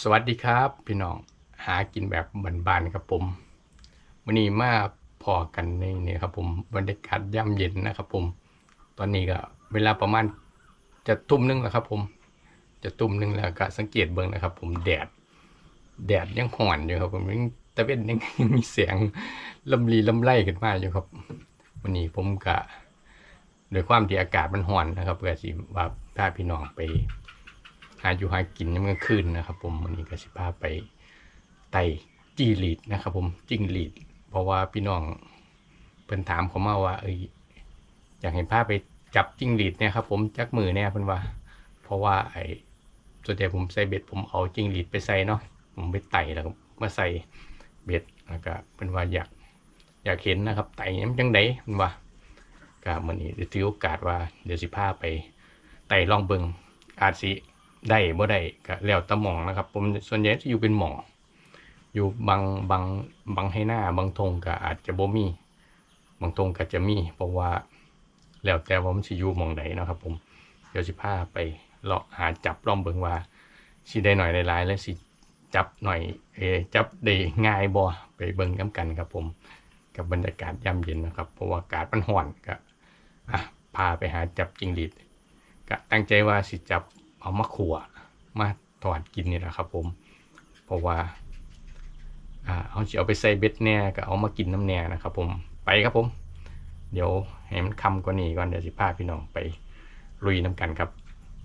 สวัสดีครับ พี่น้องหากินแบบบานๆครับผมวันนี้มาพอกันในนี่ครับผมบรรยากาศย่ำเย็นนะครับผม ตอนนี้ก็เวลาประมาณจะทุ่มหนึงแล้วครับผม จะทุ่มหนึงแล้วก็สังเกตเบิ่งนะครับ ผมแดด แดดยังห่อนอยู่ครับผมยังตะเวนยังมีเสียงลำลีลำไรขึ้นมาอยู่ครับวันนี้ผมก็โดยความที่อากาศมันห่อนนะครับก็สิว่าพาพี่น้องไป หาอยู่หากินยามกลางคืนนะครับ ผมวันนี้ก็สิพาไปไต่จีรีดนะครับผมจิงรีด เพราะว่าพี่น้องเพิ่นถามเขามาว่า เอ้ยอยากเห็นภาพไปจับจิงรีดเนี่ยครับผมจักมือเนี่ยเพิ่นว่า เพราะว่าไอ้ส่วนใหญ่ผมใส่เบ็ดผมเอาจิงรีดไปใส่เนาะผมไปไต่แล้วมาใส่เบ็ดแล้วก็เพิ่นว่าอยากอยากเห็นนะครับ ไต่ยามจังไดเพิ่นว่าก็มื้อนี้ด้ถือโอกาสว่าเดี๋ยวสิพาไปไต่ลองเบิงอาจสิ ได้บ่ได้ก็แล้วต่หมองนะครับ ผมส่วนใหญ่จะอยู่เป็นหมอง อยู่บางบางบางให้หน้าบางทงก็อาจจะบ่มี บางทงก็จะมี เพราะว่าแล้วแต่ว่ามันสิอยู่หมองใดเนะครับ ผมเดี๋ยวสิพาไปเลาะหาจับลองเบิงว่าสิได้หน่อยได้หลายแล้วสิจับหน่อยเอจับได้ง่ายบ่ไปเบิ่งนํกันครับ ผมกับบรรยากาศยามเย็นนะครับ เพราะว่าอากาศมันร้อนก็อะพาไปหาจับจิงหรีดก็ตั้งใจว่าสิจับ เอามาขัวมาถอดกินนี่แหละครับ ผม เพราะว่าอ่าเอาเอาไปใส่เบ็ดแน่ก็เอามากินน้ำแน่นะครับ ผมไปครับผม เดี๋ยวให้มันคำกว่านี้ก่อนเดี๋ยวสิพาพี่น้องไปลุยน้ำกันครับ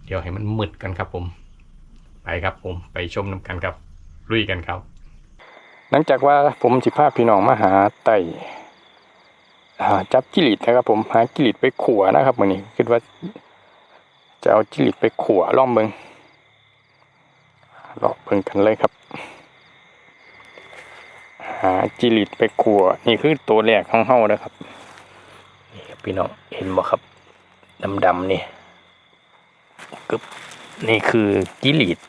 เดี๋ยวให้มันมืดกันครับ ผม ไปครับผมไปชมน้ำกันครับลุยกันครับ หลังจากว่าผมสิพาพี่น้องมาหาไต่อ่าจับจิริตนะครับ ผมหาจิริตไปขัวนะครับวันนี้คิดว่า จะเอาจิริตไปขัวล่องเบิงลองเบิงกันเลยครับ หาจิริตไปขัวนี่คือตัวแรกของเฮานะครับนี่ครับพี่น้องเห็นบ่ครับดำๆนี่กึบนี่คือจิริต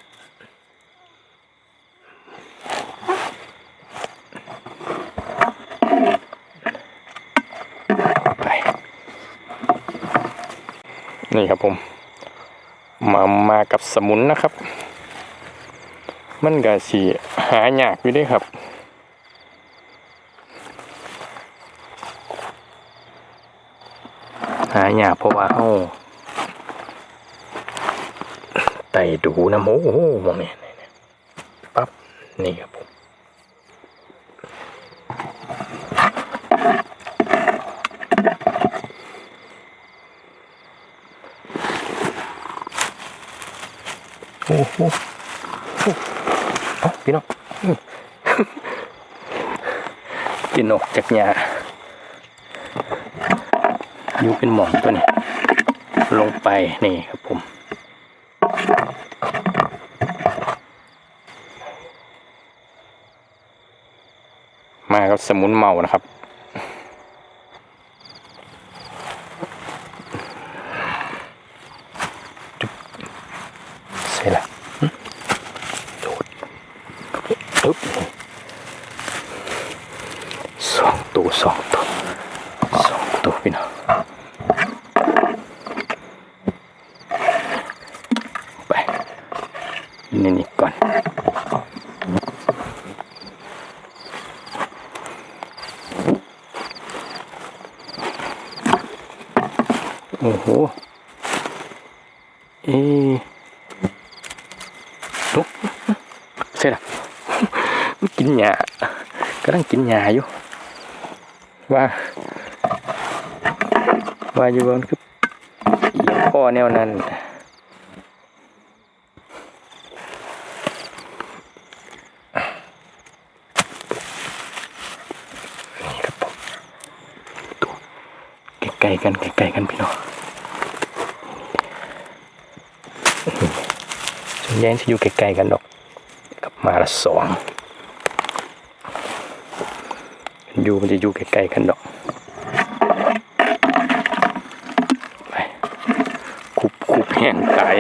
นี่ครับผม มามากับสมุนนะครับ มันก็สีหายากอยู่ด้ครับหายากเพราะว่าเฮาไต่ดูนะโอ้โหมองนี่นี่นี่ปั๊บนี่ครับผม โอ้โหโอ้เอ้าพี่น้องอื้อ กิน ออกจากหญ้าอยู่เป็นหมอนตัวนี้ ลงไปนี่ครับผมมาครับสมุนเมานะครับ ใช่ละหึโดดปึ๊บสองตัวสองตัวสองตัวพี่น้องไปนี่นี่ก่อนโอ้โห เอ๊ะ ลุกเสร็จแล้วกินหญ้ากำลังกินหญ้าอยู่ ว่า ว่าอยู่บนคือเอียงข้อแนวนั้นนี่ครับผมตัวใกลกันใกลๆกันพี่น้อง ส่วนจะอยู่ใกล้ๆกันดอก กับมาละสองอยู่มันจะอยู่ใกล้ๆกันดอกไปคุบคุบแห้งตาย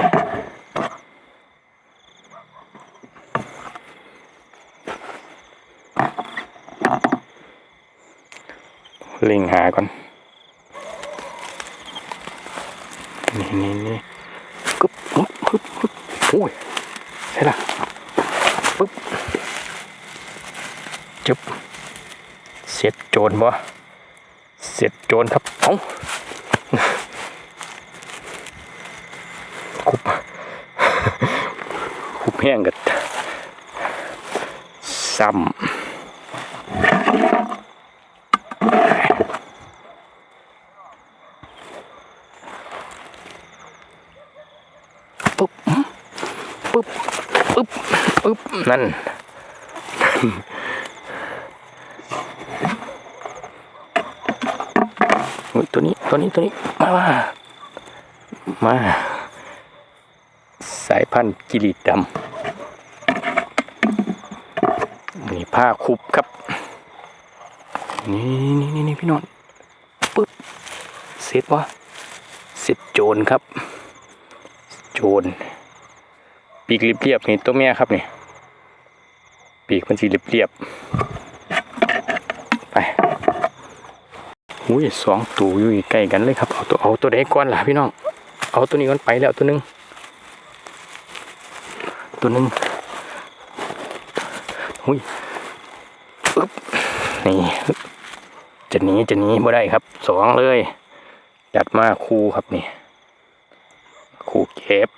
เล็งหาก่อน นี่นี่นี่กึบกึบกึบกึบโอ้ย ช่ละปึ๊บจึบเสร็จโจรบ่เสร็จโจรครับเอ้าคุบคุบแห้งกันซ้ำปุ๊บปุ๊บปุ๊บปุ๊บ นั่นอุ๊ยตัวนี้ ตัวนี้ ตัวนี้ มา มามาสายพันธุ์กิริดำนี่ผ้าคุบครับ นี่นี่นี่นี่พี่น้องปึ๊บ เสร็จวะเสร็จโจรครับ โจรปีกเรียบๆนี่ตัวแม่ครับนี่ ปีกมันสีเรียบๆไปอุ้ยสองตัวอยู่ใกล้กันเลยครับ เอาตัวเอาตัวใดก่อนล่ะพี่น้อง เอาตัวนี้ก่อนไปแล้วตัวหนึง ตัวหนึงอุ้ยอึ๊บนี่จะหนีจะหนีบ่ได้ครับสองเลยจัดมาคู่ครับนี่คู่เก็บ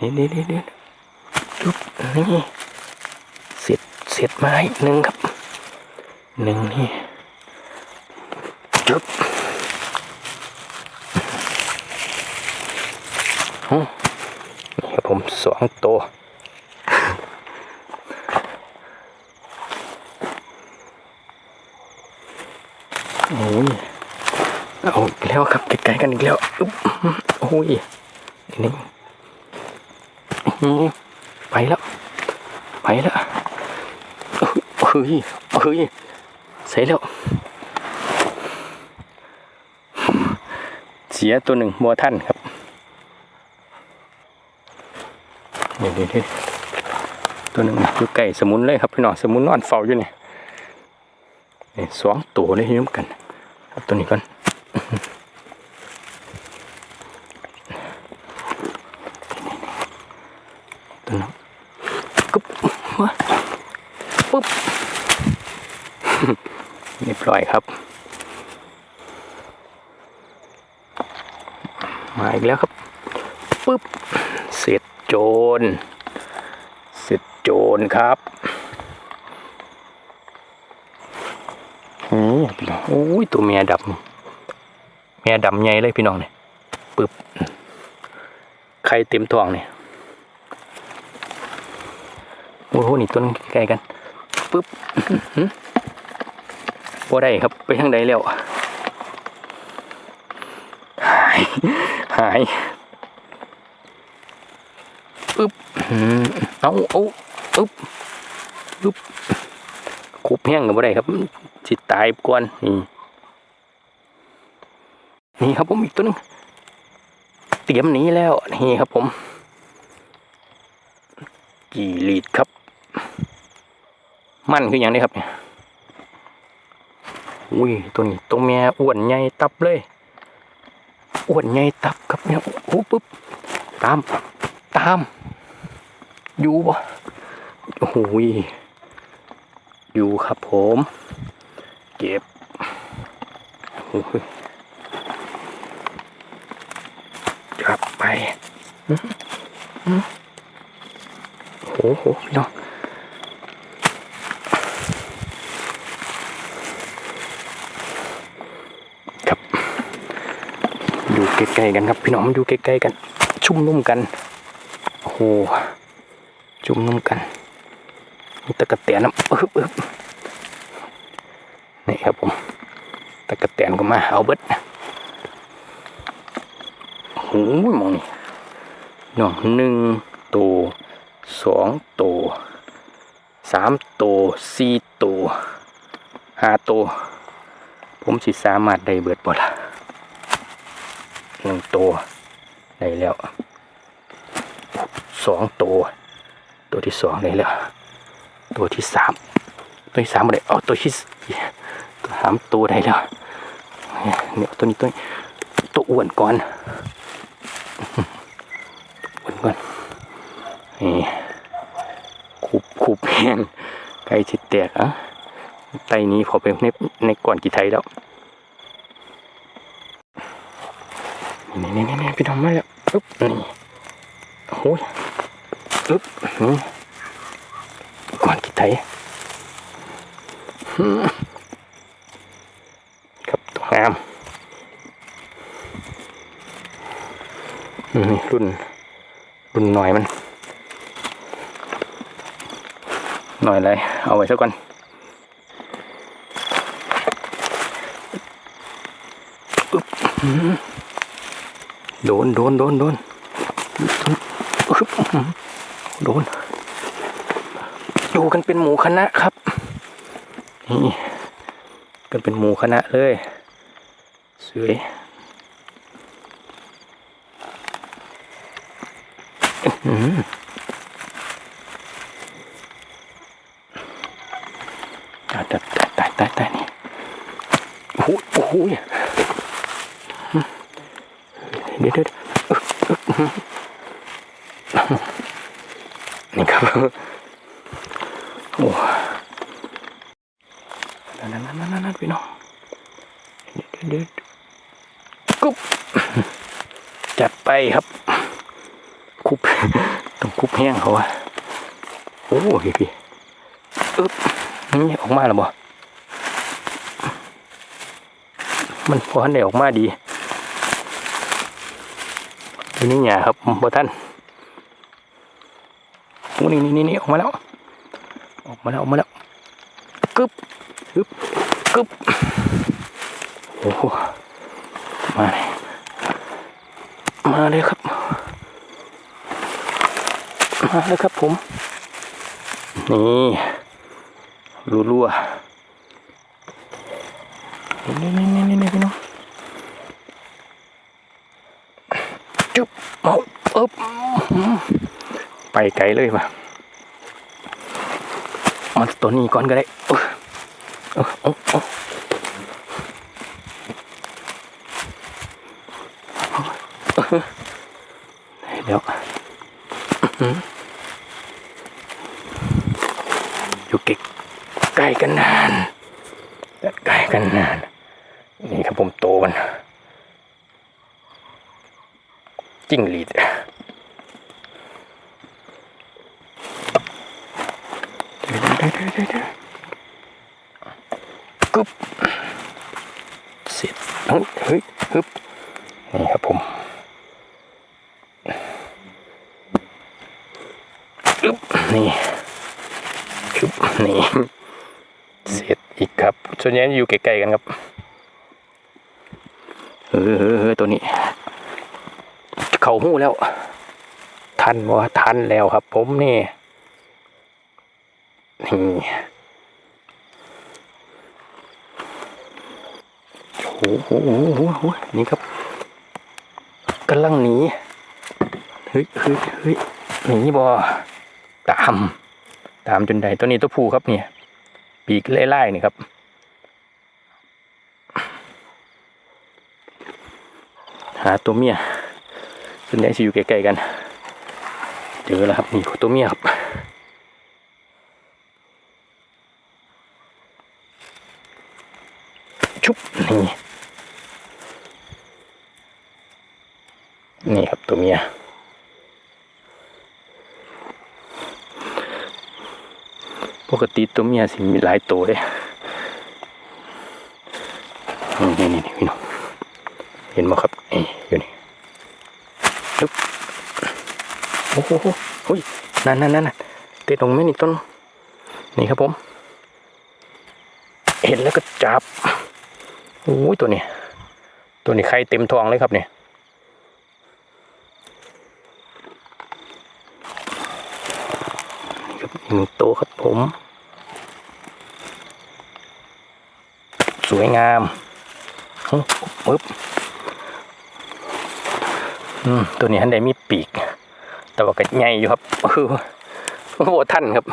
นี่นี่นี่นี่จุ๊บนี่เสร็จ เสร็จมาอีกหนึ่งครับหนึ่งนี่จุ๊บโอ้นี่ครับผมสองตัวโอ้ยเอาอีกแล้วครับไกลๆกันอีกแล้วอึ๊บโอ้ยนี่อื้อหือไปแล้ว ไปแล้ว เฮ้ยเฮ้ยใส่แล้ว เสียตัวหนึ่งบัวท่านครับเดี๋ยวเดี๋ยวเดี๋ยตัวหนึ่งอยู่ใกล้สมุนเลยครับพี่น้องสมุนนอนเฝ้าอยู่นี่นี่สองตัวเลยยุ่มกันเอาตัวนี้ก่อนตัวนึงกุ๊บมาปุ๊บ อยครับ มาอีกแล้วครับปึ๊บเสร็จโจรเสร็จโจรครับนี่พี่น้องโอ้ยตัวเมียดำเมียดำใหญ่เลยพี่น้องเนี่ยปึ๊บไข่เต็มท้องเนี่ยโอ้โหนี่ต้นใกล้กันปึ๊บ บ่ได้ครับไปทางใดแล้ว หายหายปึ๊บเอาเอาปึ๊บปึ๊บคุบแห้งกับบ่ได้ครับสิตตายก่อนนี่นี่ครับผมอีกตัวหนึงเตรียมหนีแล้วนี่ครับผมกี่ลีดครับ มั่นคืออย่างนี้ครับเนี่ย อุ้ยตัวนี้ตัวแม่อ้วนใหญ่ตับเลยอ้วนใหญ่ตับครับเนี่ยโอ้ปุ๊บตามตาม อยู่บ่โอ้โหยอยู่ครับผม เก็บโอ้โหยจับไปโอ้โหพี่น้องครับ อยู่ ใกล้ๆกันครับ พี่น้องมันอยู่ใกล้ๆกัน ชุ่มนุ่มกันโอ้โหจุ่มนุ่มกันมีตะกะเตียนน้ำอึบอึบนี่ครับผมตะกะเตียนก็มาเอาเบิดโอ้โหมองนี่น้องหนึ่งตัวสองตัวสามตัวสี่ตัวห้าตัวผมสิสามารถได้เบิดบ่ล่ะ หนึ่งตัวได้แล้วสองตัว ตัวที่สองได้แล้ว ตัวที่สามตัวที่สามอะไรเอาตัวที่สี่ตัวสามตัวได้แล้วเนี่ยตัวนี้ตัวนี้ตัวอ้วนก่อนอ้วนก่อนนี่คูบแห้งไก่ชิดแตกอะไตนี้พอไปในในก่อนกี่ไทยแล้ว นี่นี่นี่พี่ทำมาแล้วปึ๊บนี่โอ้ยปึ๊บนี่ก่อนกี่ไทยครับตัวงามนี่รุ่น รุ่นหน่อยมัน หน่อยเลยเอาไว้ซะก่อนอึ๊บ โดนโดนโดนโดนโดนอยู่กันเป็นหมูคณะครับนี่กันเป็นหมูคณะเลยสวยอื้อหือ ตายตายตายตายตายนี่โอ้โหโอ้โหเดี๋ยวเดี๋ยว นี่ครับโอ้นั่นนั่นนั่นนั่นพี่น้องเดี๋ยวเดี๋ยวกุ๊บจัดไปครับ คุบต้องคุบแห้งเขาอะโอ้พี่พี่อึ๊บนี่ออกมาแล้วบ่มันพอทันได้ออกมาดีทีนี้เนี่ยครับบ่ท่าน นี่นี่นี่ออกมาแล้ว ออกมาแล้วออกมาแล้วกึบกึบกึบโอ้โหมาเลยมาเลยครับ มาเลยครับผม นี่รัวๆนี่นี่นี่นี่นี่พี่น้องจุ๊บเอาอึ๊บ ไปไกลเลยว่ะมาตัวนี้ก่อนก็ได้เออเออเออเดี๋ยวอยู่เก็กใกล้กันนานใกล้กันนาน นี่ครับผมโตมันจิ้งหรีดเดี๋ยวเดี๋ยวเดี๋ยวเดี๋ยวเดี๋ยวกึบ เฮ้ยฮึบนี่ครับผมอึบนี่อึบนี่เสร็จอีกครับ ส่วนใหญ่อยู่ใกล้ๆกันครับเออเออเออตัวนี้ เข่าหู้แล้ว ทันว่าทันแล้วครับ ผมนี่นี่ โอ้โหโอ้โหโอ้โหนี่ครับกำลังหนีเฮ้ยเฮ้ยเฮ้ยหนีบอตาม ตามจนใดตัวนี้ตัวผู้ครับเนี่ย ปีกไล่ๆนี่ครับหาตัวเมียส่วนใหญ่จะอยู่ใกล้ๆกัน เจอแล้วครับนี่ตัวเมียครับชุบนี่ นี่ครับ ตัวเมียปกติตัวเมียสิมีหลายตัวเลยนี่นี่นี่พี่น้องเห็นไหมครับนี่อยู่นี่ปึ๊บโอ้โหโอ้ยนั่นนั่นนั่นเตะตรงไม่นี่ต้น นี่ครับผม เห็นแล้วก็จับโอ้ยตัวนี้ ตัวนี้ไข่เต็มท้องเลยครับเนี่ยนี่ครับอีก หนึ่งตัวครับผม สวยงามปึ๊บตัวนี้ฮันได้มีปีก แต่ว่าก็ใหญ่อยู่ครับโอ้โหท่านครับ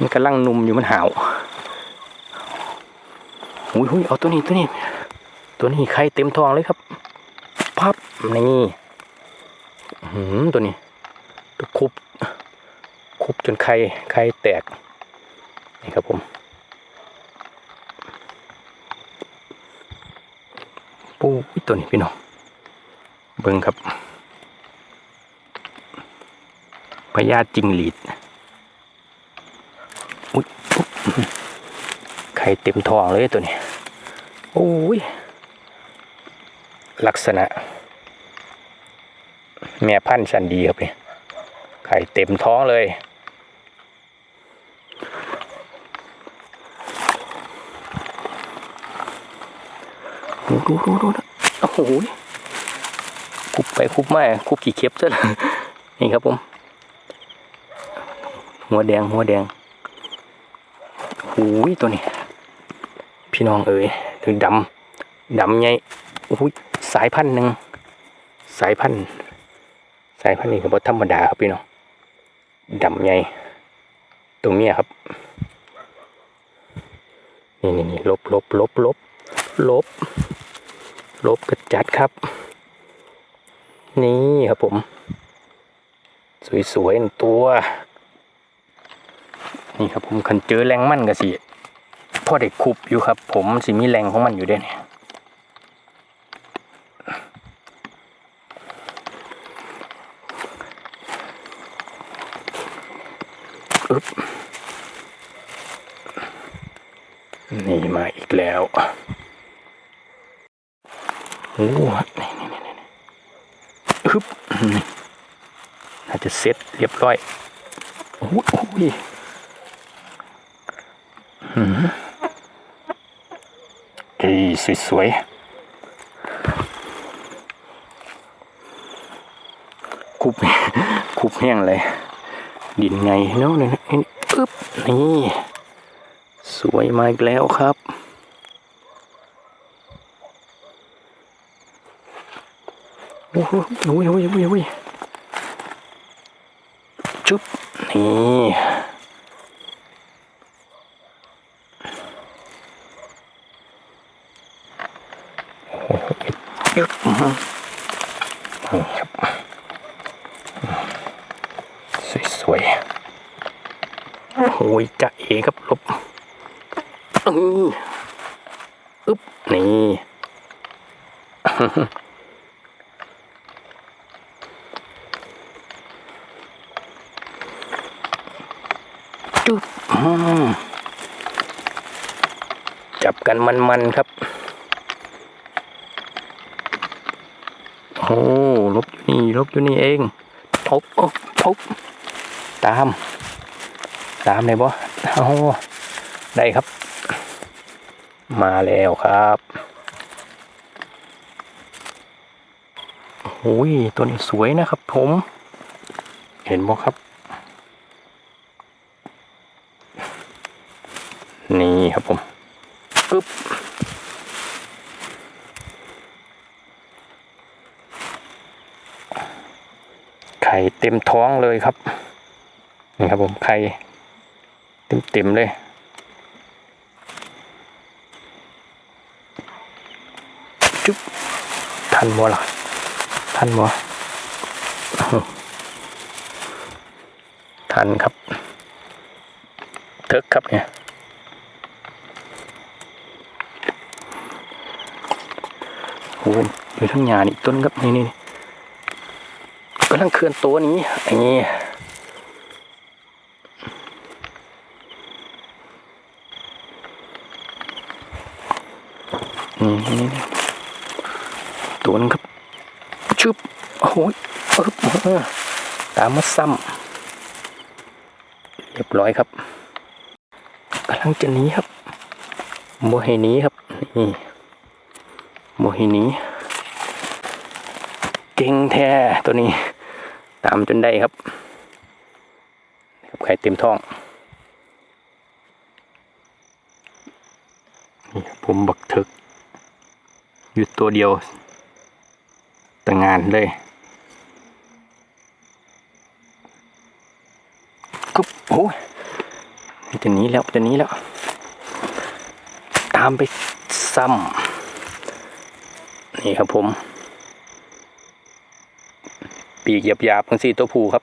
มันกำลังนุ่มอยู่มันหาวอุ้ยอุ้ยเอาตัวนี้ตัวนี้ ตัวนี้ไข่เต็มท้องเลยครับ พับนี่หืมตัวนี้ คุบจนไข่ไข่แตกนี่ครับผมปูอุ๊ยตัวนี้พี่น้องเบิ่งครับพญาจิงหลีดอุ๊ยไข่เต็มท้องเลยตัวนี้โอ้ยลักษณะ แม่พันธุ์ชันดีครับนี่ไข่เต็มท้องเลย ดูดูดูดูโอ้โหคุบไปคุบมาคุบกี่เข็บซะเลยนี่ครับผม หัวแดงหัวแดงโอ้ยตัวนี้ พี่น้องเอ๋ยถึงดำดำไงโอ้ยสายพันธุ์หนึ่งสายพันธุ์สายพันธุ์นี้ก็บ่ธรรมดาครับพี่น้องดำไงตัวเมียครับนี่นี่นี่ลบลบลบลบลบ ลบกระจัดครับ นี่ครับผม สวยๆตัว นี่ครับผมคันเจอแรงมั่นกะสิพ่อเด็กคุบอยู่ครับ ผมสิมีแรงของมันอยู่เด้เนี่ยอึ๊บนี่มาอีกแล้ว โอ้นี่นี่นี่นี่ฮึบนี่น่าจะเซ็ต เรียบร้อยโอ้ยโอ้ยหืมเอ้ยสวยๆคุบคุบแห้งเลย ดินไงเนาะเนี่ยนี่อึ๊บนี่สวยมาอีกแล้วครับโอ้โหโอ้ยโอ้ยโอ้ยโอ้ย จุ๊บนี่ยึบนี่ครับสวยๆโอ้ยจะเอครับลบอึ๊บนี่ จุ๊บอืมจับกันมันๆครับโอ้ลบอยู่นี่ลบอยู่นี่เองทบโอ้ทบตาม ตามเลยบ่เอาได้ครับ มาแล้วครับโอ้ยตัวนี้สวยนะครับผม เห็นบ่ครับ นี่ครับผมปึ๊บไข่เต็มท้องเลยครับ นี่ครับผมไข่เต็มเต็มๆเลย จุ๊บทันบ่ล่ะทันบ่ทันครับเทิกครับเนี่ย อ้อยู่ทั้งหญ้านี่ต้นครับนี่นี่กำลังเคลื่อนตัวนี้อันนี้นี่นี่ตัวนึงครับชึบโอ้ยอึ๊บเออตามมาซ้ำเรียบร้อยครับกำลังจะหนีครับโมให้หนีครับนี่ โมให้หนีเก่งแท้ตัวนี้ ตามจนได้ครับครับไข่เต็มท้องนี่ผมบักถึกอยู่ตัวเดียวแต่งานเลยกุ๊บโอ้ยมันจะหนีแล้วจะหนีแล้ว ตามไปซ้ำ นี่ครับผม ปีกหยาบๆทั้งสี่ตัวผูครับ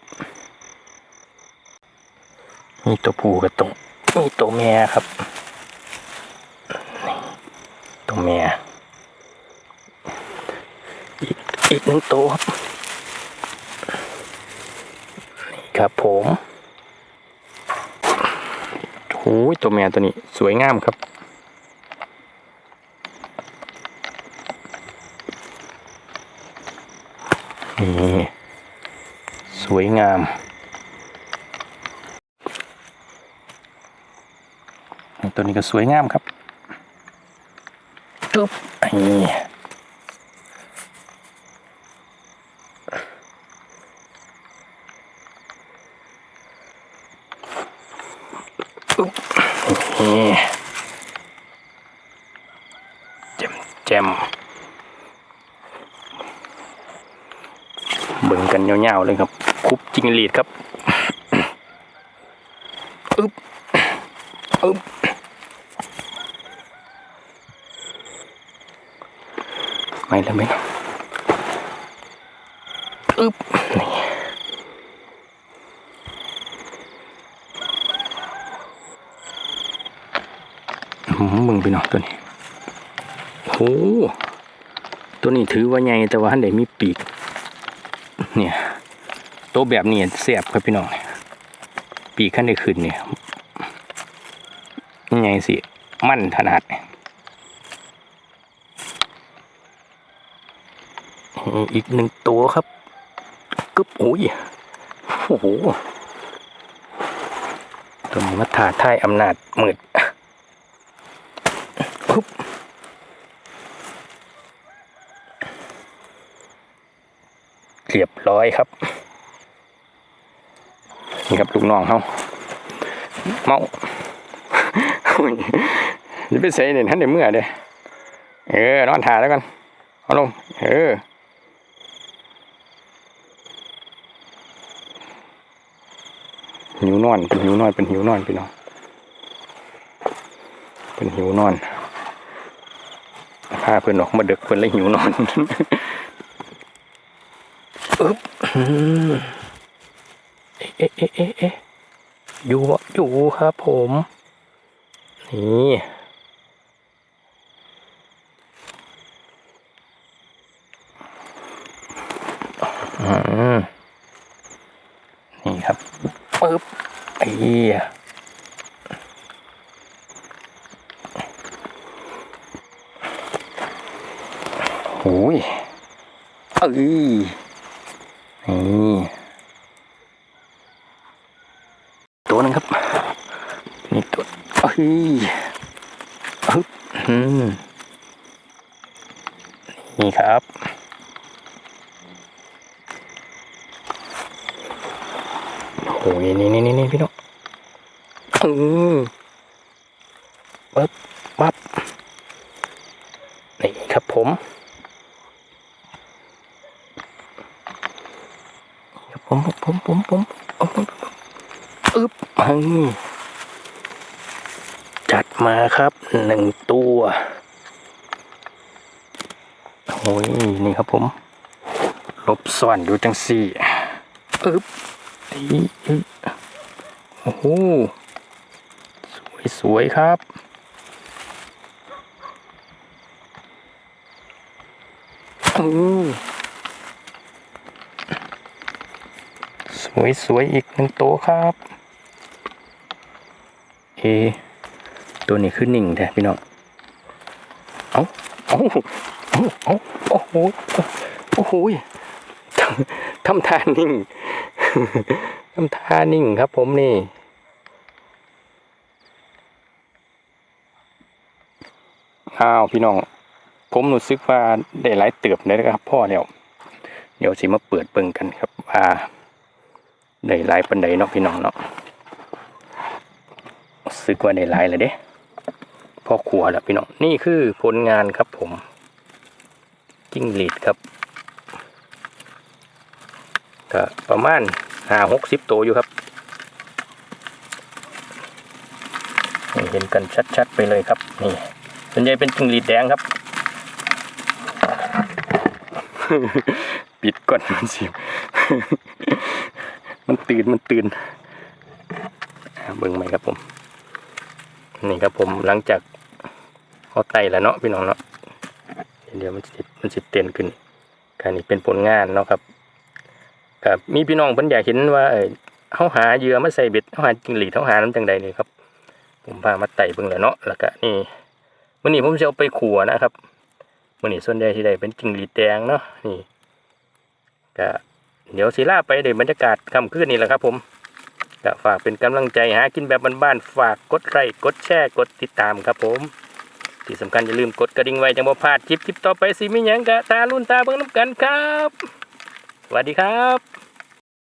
มีตัวผู้กับตัวมีตัวแม่ครับตัวแม่อีกอีกหนึ่งตัวครับนี่ครับผมโอ้ยตัวแม่ตัวนี้สวยงามครับ นี่สวย งาม ตัวนี้ก็สวยงามครับจุ๊บนี่อุ๊บนี่แจมแจมเบิ่งกันยาวๆเลยครับ คุบจิงหรีดครับอึบอึบไม่แล้วไม่แล้วอึ๊บนี่มึงไปหน่อยตัวนี้โอ้ตัวนี้ถือว่าใหญ่แต่ว่าหันได้มีปีก เนี่ย ตัวแบบนี้เสียบครับพี่น้องปีขั้นได้ขึ้นเนี่ยใหญ่สิมั่นถนัดอีกหนึ่งตัวครับกึบโอ้ยโอ้โหตัวนี้มาถ่าท่ายอำนาจมืดปุ๊บเรียบร้อยครับ นี่ครับลูกน้องเขาเมาจะไปใส่เนี่ยท่านเดี๋ยวเมื่อเด้เออนอนถ่ายแล้วกันเอาลงเออหิวนอนเป็นหิวนอนเป็นหิวนอนพี่น้องเป็นหิวนอนพาเพื่อนออกมาเดึกเพื่อนเลยหิวนอนอึ๊บ เอ๊ะเอ๊ะเอ๊ะเอ๊ะอยู่บ่อยู่ครับผม นี่นี่ครับปึ๊บไอ้โอ้ยเอ้ยนี่ ตัวหนึงครับนี่ตัวเอ้ยฮึบอืมนี่ครับโอ้ยนี่นี่นี่นี่พี่น้องอืมปึ๊บปั๊บนี่ครับผมครับผมผมผมผมผมผม อึ๊บอืมจัดมาครับหนึ่งตัวโอ้ยนี่ครับผมหลบซ่อนอยู่จังสี่อึ๊บอีอีโอ้โหสวยสวยครับอือสวยสวยอีกหนึ่งตัวครับเอ ตัวนี้คือหนิ่งแท้พี่น้อง เอาเอาเอาเอาโอ้โห โอ้โหทำทำท่านิ่งทำท่านิ่งครับผมนี่ อ้าวพี่น้อง ผมรู้สึกว่าได้หลายเติบเลยนะครับ พ่อแล้วเดี๋ยวสิมาเปิดเบิ่งกันครับว่าได้หลายปันใดเนาะพี่น้องเนาะ สึกว่าได้หลายเลยเด้พ่อครัวแล้วพี่น้อง นี่คือผลงานครับผมจิ้งหรีดครับก็ประมาณห้าหกสิบตัวอยู่ครับเห็นกันชัดๆไปเลยครับ นี่ส่วนใหญ่เป็นจิ้งหรีดแดงครับ ปิดก่อนมันสียงมันตื่นมันตื่นเบิ่งไหมครับผม นี่ครับผมหลังจากเขาไต่แล้วเนาะพี่น้องเนาะเดี๋ยวมันสิมันสิเต้นขึ้นการนี้เป็นผลงานเนาะครับครับมีพี่น้องเพิ่นอยากเห็นว่าเออเฮาหาเหยื่อมาใส่เบ็ดเฮาหาจิงหรีดเฮาหาน้ำจังใดนี่ครับ ผมพามาไต่เบิ่งแล้วเนาะแล้วก็นี่มื้อนี้ผมจะเอาไปขัวนะครับมื้อนี้ส่วนใหญ่ที่ได้เป็นจิงหรีดแดงเนาะนี่ก็เดี๋ยวสิลาไปได้บรรยากาศค่ำคืนนี่แหละครับผม ก็ฝากเป็นกำลังใจหากินแบบบ้านๆฝากกดไลค์กดแชร์กดติดตามครับผม ที่สำคัญอย่าลืมกดกระดิ่งไว้จังบ่พลาดคลิปคลิปต่อไปสิมีหยังกะตาลุ่นตาเบิ่งน้ำกันครับสวัสดีครับ